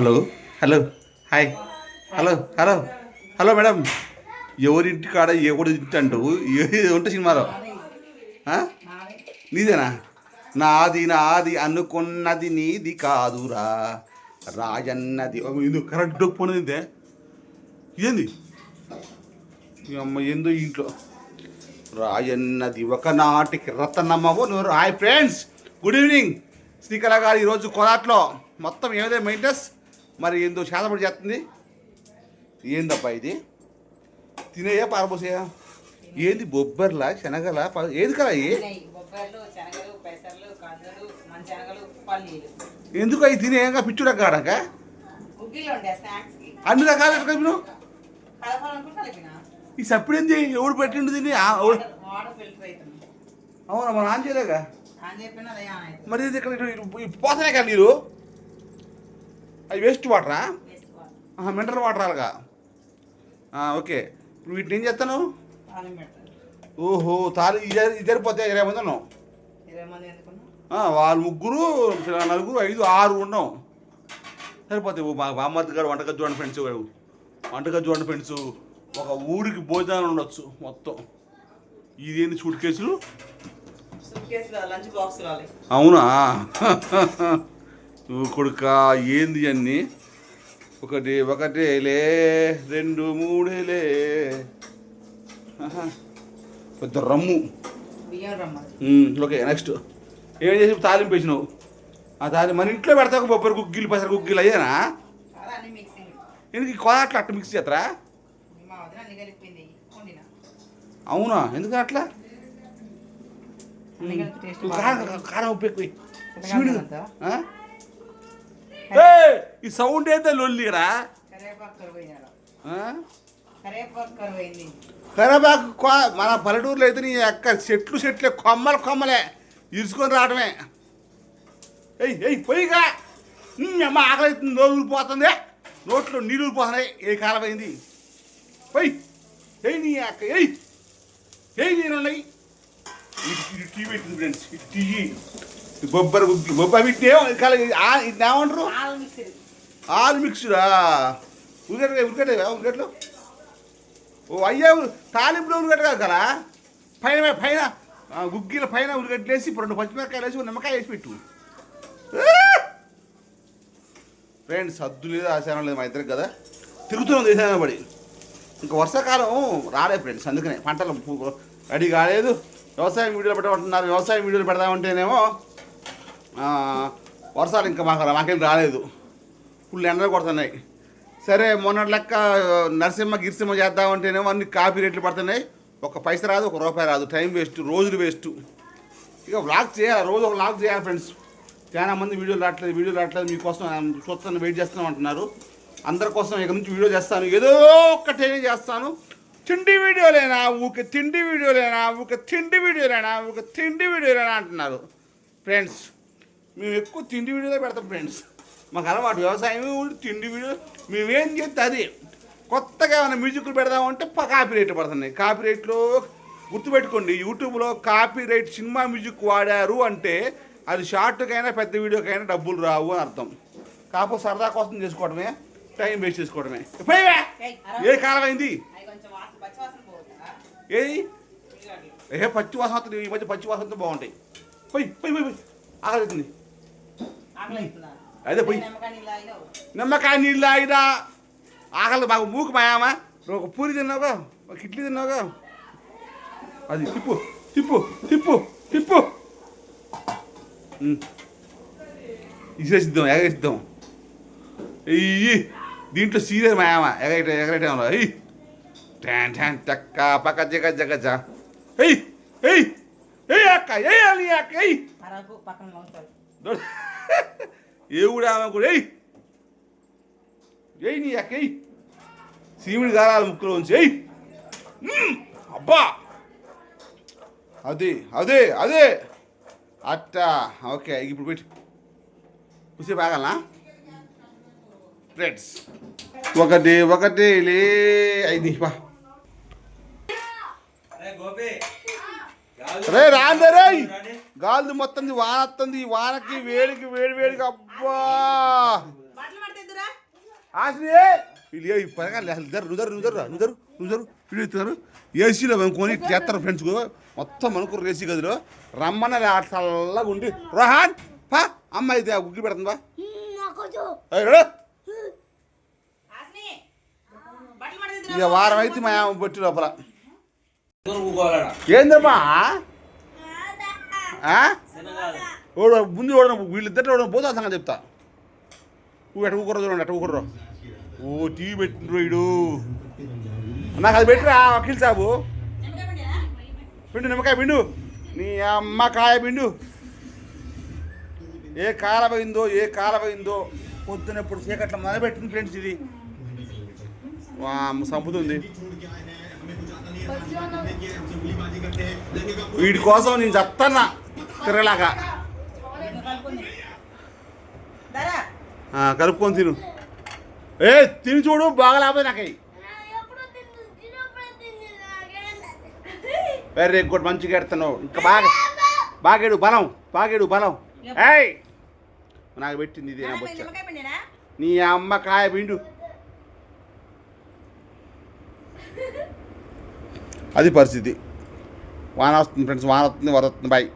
Hello? Hello. Hi. Hello hello. Hello madam. ఎవరింటి కాడ ఎవడు ఇంటి అంటావు ఉంటే సినిమాలో? నీదేనా? నాది నాది అనుకున్నది నీది కాదురా. రాజన్నది. ఇది కరెక్ట్ డొక్కుపోయినది ఏంది ఇదేంది? అమ్మ ఏందో ఇంట్లో. రాయన్నది ఒకనాటికి రతనమ్మవు నువ్వు hi friends. Good evening. Srikala garu ఈరోజు కోలాట్లో. మొత్తం ఏదే మెయింటెన్స్ మరి ఏందో శాతపడి చేస్తుంది? ఏందబ్బా ఇది? తినేయా పారబోసేయా? ఏంది బొబ్బర్లా శనగల ఏది కదా ఎందుకు అవి తినేయంగా? పిచ్చుడ కాడక అన్ని రకాలు కలిపిన. ఈ సప్పుడేంది? ఎవడు పెట్టిండు అవుతుంది అవునా మనం ఆన్ అవుతుంది. మరి ఇక్కడ పోతున్నాయి కదా నీరు? అవి వేస్ట్ వాటరా మినరల్ వాటర్ అలాగా ఓకే. ఇప్పుడు వీటిని ఏం చేస్తాను? ఓహో తాలి ఇద్దరు ఇద్దరు పోతే ఇరవై మంది ఉన్నాం వాళ్ళు ముగ్గురు నలుగురు ఐదు ఆరు ఉన్నాం. సరిపోతాయి. మా బామ్మర్ది గారు వంటగది చూడండి ఫ్రెండ్స్ వంటగది చూడండి ఫ్రెండ్స్ ఒక ఊరికి భోజనాలు ఉండొచ్చు మొత్తం. ఇదేంది సూట్ కేసులు? అవునా? కొడుక ఏంది అన్ని? ఒకటి ఒకటేలే రెండు మూడేలే. పెద్ద రమ్ము. ఓకే నెక్స్ట్ ఏం చేసి తాలింపు వేసినావు? ఆ తాలింపు మన ఇంట్లో పెడతావు బొబ్బరి గుగ్గిలు పెసర గుగ్గిలు అయ్యానా? ఎందుకు ఈ కోదాట్లు అట్ట మిక్స్ చేస్తారా? అవునా? ఎందుకు అట్లా? కారం ఉప్పు ఎక్కువ? ఈ సౌండ్ అయితే లొల్లిరా? కరివేపాకు కరువైనాడు ఆ? కరివేపాకు కరువైంది కరివేపాకు కో- మన పల్లెటూరులో అయితే నీ అక్క చెట్లు చెట్లే కొమ్మలు కొమ్మలే. ఇరుచుకొని రావడమే ఎయ్ ఎయ్ పొయ్యిగా నీ అమ్మ ఆకలి అవుతుంది నోరు ఊరిపోతుంది. నోట్లో నీళ్ళు ఊరిపోతున్నాయి. ఏ కాలం అయింది? పొయ్యి ఎయ్ నీ అక్క ఎయ్ ఎయ్ నేను ఉన్నాయి ఇది ఇది టీ పెట్టింది ఫ్రెండ్స్ ఇది టీ. ఇది బొబ్బరి గుగ్గి బొబ్బరి వీటిని ఏమంటారు? ఆల్ మిక్స్డా. ఉరిగట్ట ఉరిగట్ట ఉరిగట్లు ఓ అయ్యా తాలింపులో ఉరిగట్ట కాదు కదా? పైన పైన గుగ్గిల పైన ఇప్పుడు రెండు పచ్చిమిరకాయలు వేసి నిమ్మకాయ వేసి పెట్టు. ఫ్రెండ్స్ సద్దు లేదు ఆచారం లేదు మా ఇద్దరికి కదా? తిరుగుతున్నాం దేశాన్ని పడి. ఇంకా వర్షాకాలం రాలే ఫ్రెండ్స్ అందుకనే పంటలు రెడీ కాలేదు. వ్యవసాయం వీడియోలు పెట్టమంటున్నారు వ్యవసాయం వీడియోలు పెడదామంటేనేమో వర్షాలు ఇంకా మాకు మాకేం రాలేదు. ఫుల్ ఎండలు కొడుతున్నాయి. సరే మొన్న లెక్క నరసింహ గిరిసింహ చేద్దామంటేనేమో అన్ని కాపీ రేట్లు పడుతున్నాయి. ఒక పైస రాదు ఒక రూపాయి రాదు. టైం వేస్ట్ రోజులు వేస్ట్ ఇక వ్లాగ్ చేయాలి రోజు ఒక వ్లాగ్ చేయాలి ఫ్రెండ్స్ చాలా మంది వీడియోలు రావట్లేదు వీడియోలు రావట్లేదు. మీకోసం చూస్తాను వెయిట్ చేస్తాను అంటున్నారు. అందరి కోసం ఇక నుంచి వీడియో చేస్తాను. ఏదో ఒక్కటే చేస్తాను. తిండి వీడియోలేనా? ఊక తిండి వీడియోలేనా? ఊక తిండి వీడియోలేనా? ఊక తిండి వీడియోలేనా? అంటున్నారు. ఫ్రెండ్స్ మేము ఎక్కువ తిండి వీడియోలే పెడతాం ఫ్రెండ్స్ మాకు అలవాటు వ్యవసాయం తిండి వీడియో. మేమేం చేస్తే అది. కొత్తగా ఏమైనా మ్యూజిక్లు పెడదామంటే కాపీ రేట్లు పడుతున్నాయి. కాపీ రేట్లో గుర్తుపెట్టుకోండి యూట్యూబ్లో కాపీ రైట్ సినిమా మ్యూజిక్ వాడారు అంటే అది షార్ట్కైనా పెద్ద వీడియోకైనా డబ్బులు రావు అని అర్థం. కాకపోతే సరదా కోసం చేసుకోవడమే టైం వేస్ట్ చేసుకోవడమే. పోయివే! ఏ కాలం అయింది? ఏది. ఏ పచ్చి వాసన ఈ మధ్య పచ్చి వాసనతో బాగుంటాయి. పోయి పోయి పోయి ఆకలి? అదే పోయి. నిమ్మకాయ నీళ్ళు తాగినా ఆకలి బాగా మూకు మాయామా ఒక పూరి తిన్నావుగా ఒక ఇడ్లీ తిన్నావుగా. అది తిప్పు తిప్పు తిప్పు తిప్పు. ఇసేసిద్దాం ఎగరేసిద్దాం ఇయ్యి దీంట్లో సీరియస్ మాయామా ఎగరేట ఎగరేటంలో అయ్యి ట్యాన్ ట్యాన్ టక్క పక్క జగ జగ జ. ఎయ్ ఎయ్ ఎయ్ అక్క ఎయ్ అని అక్క ఎయ్ పక్కన వంకాయలు. దొర- ఏ కూడా ఆమె కూడా ఎయ్ ఎయ్ నీ అక్క ఎయ్ సీమిడి గారాల ముక్కులో ఉంచి ఎయ్. అబ్బా అదే అదే అదే అట్టా ఓకే ఇప్పుడు పెట్టి చూసే బాగాలనా ఫ్రెండ్స్ ఒకటి ఒకటి లే అయింది బా రే రాందే రే గాలి మొత్తం వాన వస్తుంది ఈ వానకి వేడికి వేడి వేడికి అబ్బా! ఆశ్రీ వీళ్ళు ఏ పరగా ఇద్దరు నుదరు నుదరు నుదరు నుదరు వీళ్ళు ఇస్తున్నారు ఏసీలో కొని చేస్తారు ఫ్రెండ్స్ మొత్తం అనుకున్నారు ఏసీ గదిలో. రమ్మన్న అట్లగా ఉండి. రోహాన్ పా అమ్మ అయితే గుడ్లు పెడుతుందా ఇక వారం అయితే మా బొట్టి లోపల. ఏందమ్మా ముందు ఓడ వీళ్ళిద్దరు ఓడ పోతా సంగతి చెప్తా. నువ్వు ఎట్ట ఊకుర్ర చూడండి ఎట్ట ఊకుర్ర. ఓ టీవీ పెట్టిండ్రు వీడు. నాకు అది పెట్టిరా వకీల్ సాబు. పిండు నిమ్మకాయ పిండు. నీ అమ్మ కాయ పిండు. ఏ కాలమైందో ఏ కాలమైందో పొద్దునప్పుడు చీకట్ల మొదలుపెట్టింది ఫ్రెండ్స్ ఇది. వా సంపుతుంది. వీడి కోసం నేను చెప్తాన్నా. తిరగలాగా. కలుపుకొని తిను. ఏ తిని చూడు బాగా లేకపోతే నాకై. వెరీ గుడ్ మంచిగా ఎడుతున్నావు. ఇంకా బాగా బాగేడు బలం బాగేడు బలం. ఏయ్! నాకు పెట్టింది ఇది నా? నీ అమ్మ కాయ పిండు. అది పరిస్థితి. వాన వస్తుంది ఫ్రెండ్స్ వాన వస్తుంది వర వస్తుంది బాయ్.